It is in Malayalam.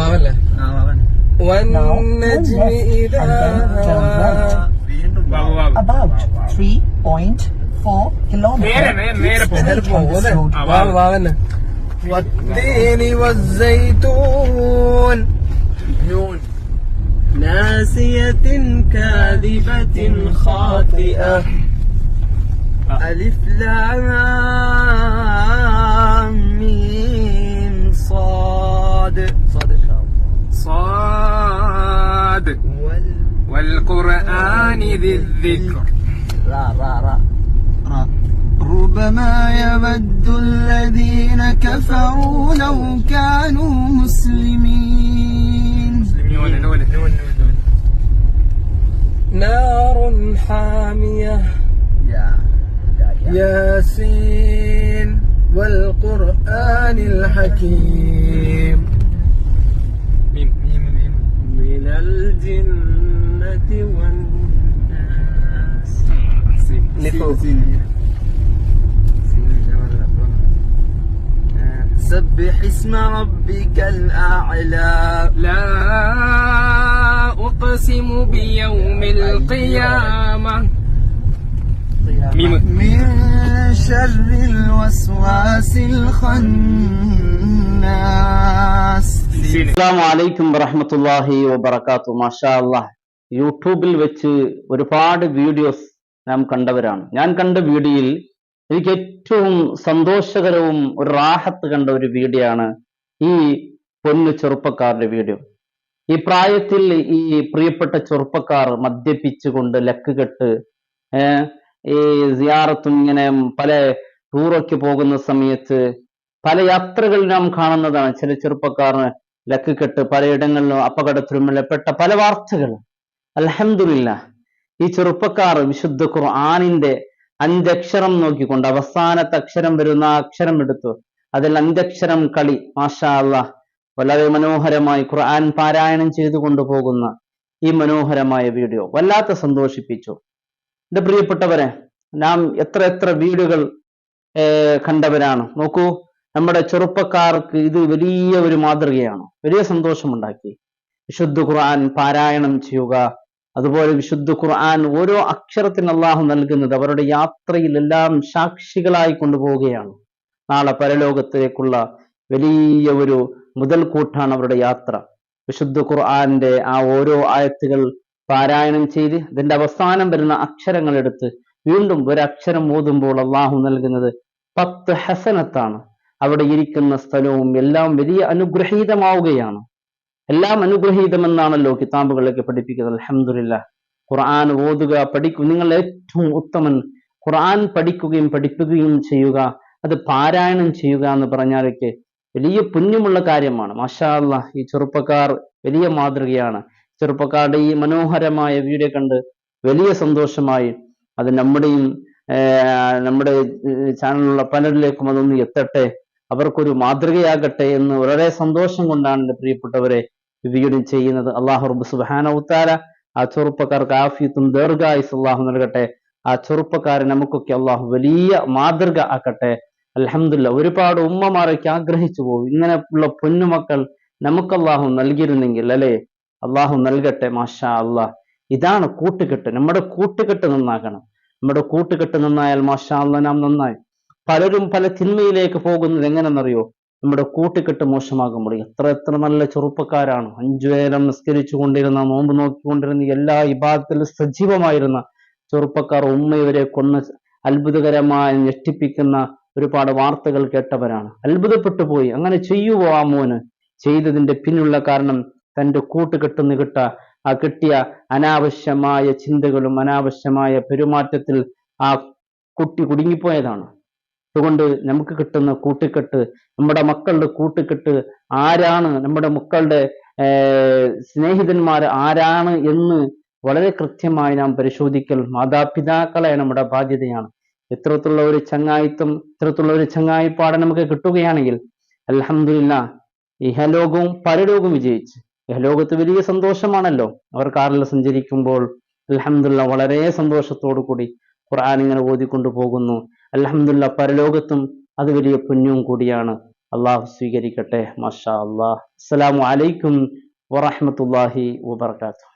വാവല്ലേ ആ അവൻ والنجم إذا هوى വീണ്ടും വാവ് വാവ് About 3.4 kilometers. നേരെ നേരെ നേരെ പോ നേരെ പോവല്ലേ ആ, വാവ വാവന്നെ والتين والزيتون نون ناسية كاذبة خاطئة ألف لام ميم والقرآن ذي الذكر. را را را. را. ربما يود الذين كفروا لو كانوا مسلمين. نون نون نار حامية. يا. ياسين والقرآن الحكيم. لفوق. سين سبح اسم ربك الأعلى لا أقسم بيوم القيامة ميم من شر الوسواس الخناس سين അസ്സാം വലൈക്കും വറഹമത്തല്ലാഹി വബർക്കാത്തു മാഷാ അള്ളാഹ് യൂട്യൂബിൽ വെച്ച് ഒരുപാട് വീഡിയോസ് നാം കണ്ടവരാണ്. ഞാൻ കണ്ട വീഡിയോയിൽ എനിക്ക് ഏറ്റവും സന്തോഷകരവും ഒരു റാഹത്ത് കണ്ട ഒരു വീഡിയോ ആണ് ഈ പൊന്നു ചെറുപ്പക്കാരുടെ വീഡിയോ. ഈ പ്രായത്തിൽ ഈ പ്രിയപ്പെട്ട ചെറുപ്പക്കാർ മദ്യപിച്ചുകൊണ്ട് ലക്ക് കെട്ട് ഈ സിയാറത്തും ഇങ്ങനെ പല ടൂറൊക്കെ പോകുന്ന സമയത്ത് പല യാത്രകളിൽ നാം കാണുന്നതാണ്. ചില ചെറുപ്പക്കാർ ലക്ക് കെട്ട് പലയിടങ്ങളിലും പെട്ട പല വാർത്തകൾ. അൽഹംദുലില്ല ഈ ചെറുപ്പക്കാർ വിശുദ്ധ ഖുർആാനിന്റെ അഞ്ചക്ഷരം നോക്കിക്കൊണ്ട് അവസാനത്തെ അക്ഷരം വരുന്ന അക്ഷരം എടുത്തു. അതിൽ അഞ്ചക്ഷരം കളി മാഷാ വളരെ മനോഹരമായി ഖുർആൻ പാരായണം ചെയ്തു കൊണ്ടുപോകുന്ന ഈ മനോഹരമായ വീഡിയോ വല്ലാത്ത സന്തോഷിപ്പിച്ചു. എന്റെ പ്രിയപ്പെട്ടവരെ നാം എത്ര എത്ര വീടുകൾ കണ്ടവരാണ്. നോക്കൂ നമ്മുടെ ചെറുപ്പക്കാർക്ക് ഇത് വലിയ ഒരു മാതൃകയാണ്. വലിയ സന്തോഷമുണ്ടാക്കി. വിശുദ്ധ ഖുർആൻ പാരായണം ചെയ്യുക അതുപോലെ വിശുദ്ധ ഖുർആൻ ഓരോ അക്ഷരത്തിന് അള്ളാഹു നൽകുന്നത് അവരുടെ യാത്രയിലെല്ലാം സാക്ഷികളായി കൊണ്ടുപോവുകയാണ്. നാളെ പരലോകത്തിലേക്കുള്ള വലിയ ഒരു മുതൽക്കൂട്ടാണ് അവരുടെ യാത്ര. വിശുദ്ധ ഖുർആന്റെ ആ ഓരോ ആയത്തുകൾ പാരായണം ചെയ്ത് അതിന്റെ അവസാനം വരുന്ന അക്ഷരങ്ങൾ എടുത്ത് വീണ്ടും ഒരു അക്ഷരം ഓതുമ്പോൾ അള്ളാഹു നൽകുന്നത് പത്ത് ഹസനത്താണ്. അവിടെ ഇരിക്കുന്ന സ്ഥലവും എല്ലാം വലിയ അനുഗ്രഹീതമാവുകയാണ്. എല്ലാം അനുഗ്രഹീതമെന്നാണല്ലോ കിതാബുകളൊക്കെ പഠിപ്പിക്കുന്നത്. അലഹമുല്ല ഖുർആൻ ഓതുക പഠിക്കുക നിങ്ങൾ ഏറ്റവും ഉത്തമൻ ഖുർആൻ പഠിക്കുകയും പഠിപ്പിക്കുകയും ചെയ്യുക അത് പാരായണം ചെയ്യുക എന്ന് പറഞ്ഞാലൊക്കെ വലിയ പുണ്യമുള്ള കാര്യമാണ്. മാഷാ ഈ ചെറുപ്പക്കാർ വലിയ മാതൃകയാണ്. ചെറുപ്പക്കാരുടെ ഈ മനോഹരമായ വീഡിയോ കണ്ട് വലിയ സന്തോഷമായി. അത് നമ്മുടെയും നമ്മുടെ ചാനലിലുള്ള പലരിലേക്കും അതൊന്ന് എത്തട്ടെ. അവർക്കൊരു മാതൃകയാകട്ടെ എന്ന് വളരെ സന്തോഷം കൊണ്ടാണ് എന്റെ പ്രിയപ്പെട്ടവരെ ഈ ചെയ്യുന്നത്. അള്ളാഹു റബ്ബ് ഉത്താര ആ ചെറുപ്പക്കാർക്ക് ആഫിയത്തും ദീർഘായുസ് അള്ളാഹു നൽകട്ടെ. ആ ചെറുപ്പക്കാരെ നമുക്കൊക്കെ അള്ളാഹു വലിയ മാതൃക ആക്കട്ടെ. അലഹമില്ല ഒരുപാട് ഉമ്മമാരൊക്കെ ആഗ്രഹിച്ചു പോകും. ഇങ്ങനെ ഉള്ള പൊന്നുമക്കൾ നമുക്ക് അള്ളാഹു നൽകിയിരുന്നെങ്കിൽ അല്ലെ? അള്ളാഹു നൽകട്ടെ മാഷാ അള്ളാഹ് ഇതാണ് കൂട്ടുകെട്ട്. നമ്മുടെ കൂട്ടുകെട്ട് നന്നാക്കണം നമ്മുടെ കൂട്ടുകെട്ട് നന്നായാൽ മാഷാ അള്ളാഹ് നാം നന്നായി. പലരും പല തിന്മയിലേക്ക് പോകുന്നത് എങ്ങനെന്നറിയോ നമ്മുടെ കൂട്ടുകെട്ട് മോശമാകുമ്പോൾ എത്ര എത്ര നല്ല ചെറുപ്പക്കാരാണ്. അഞ്ചു നേരം നിസ്കരിച്ചു കൊണ്ടിരുന്ന നോമ്പ് നോക്കിക്കൊണ്ടിരുന്ന എല്ലാ വിഭാഗത്തിലും സജീവമായിരുന്ന ചെറുപ്പക്കാർ ഉമ്മയവരെ കൊന്ന് അത്ഭുതകരമായി ഞെട്ടിപ്പിക്കുന്ന ഒരുപാട് വാർത്തകൾ കേട്ടവരാണ്. അത്ഭുതപ്പെട്ടു പോയി. അങ്ങനെ ചെയ്യുവോ ആ മോന്? ചെയ്തതിന്റെ പിന്നുള്ള കാരണം തന്റെ കൂട്ടുകെട്ട് നികിട്ട ആ കിട്ടിയ അനാവശ്യമായ ചിന്തകളും അനാവശ്യമായ പെരുമാറ്റത്തിൽ ആ കുട്ടി കുടുങ്ങിപ്പോയതാണ്. അതുകൊണ്ട് നമുക്ക് കിട്ടുന്ന കൂട്ടുകെട്ട് നമ്മുടെ മക്കളുടെ കൂട്ടുകെട്ട് ആരാണ് നമ്മുടെ മക്കളുടെ സ്നേഹിതന്മാർ ആരാണ് എന്ന് വളരെ കൃത്യമായി നാം പരിശോധിക്കൽ മാതാപിതാക്കളെ നമ്മുടെ ബാധ്യതയാണ്. ഇത്തരത്തിലുള്ള ഒരു ചങ്ങായിത്വം ഇത്തരത്തിലുള്ള ഒരു ചങ്ങായിപ്പാട് നമുക്ക് കിട്ടുകയാണെങ്കിൽ അലഹമില്ല ഇഹലോകവും പരലോകവും വിജയിച്ച്. ഇഹലോകത്ത് വലിയ സന്തോഷമാണല്ലോ. അവർ കാറിൽ സഞ്ചരിക്കുമ്പോൾ അലഹമില്ല വളരെ സന്തോഷത്തോടു കൂടി ഖുർആൻ ഇങ്ങനെ ഓതിക്കൊണ്ടു പോകുന്നു അൽഹംദുലില്ലാ പരലോകത്തും അത് വലിയ പുണ്യവും കൂടിയാണ്. അള്ളാഹു സ്വീകരിക്കട്ടെ മഷാ അള്ളാഹ്. അസ്സലാമു അലൈക്കും വറഹ്മത്തുള്ളാഹി വബർക്കാത്തു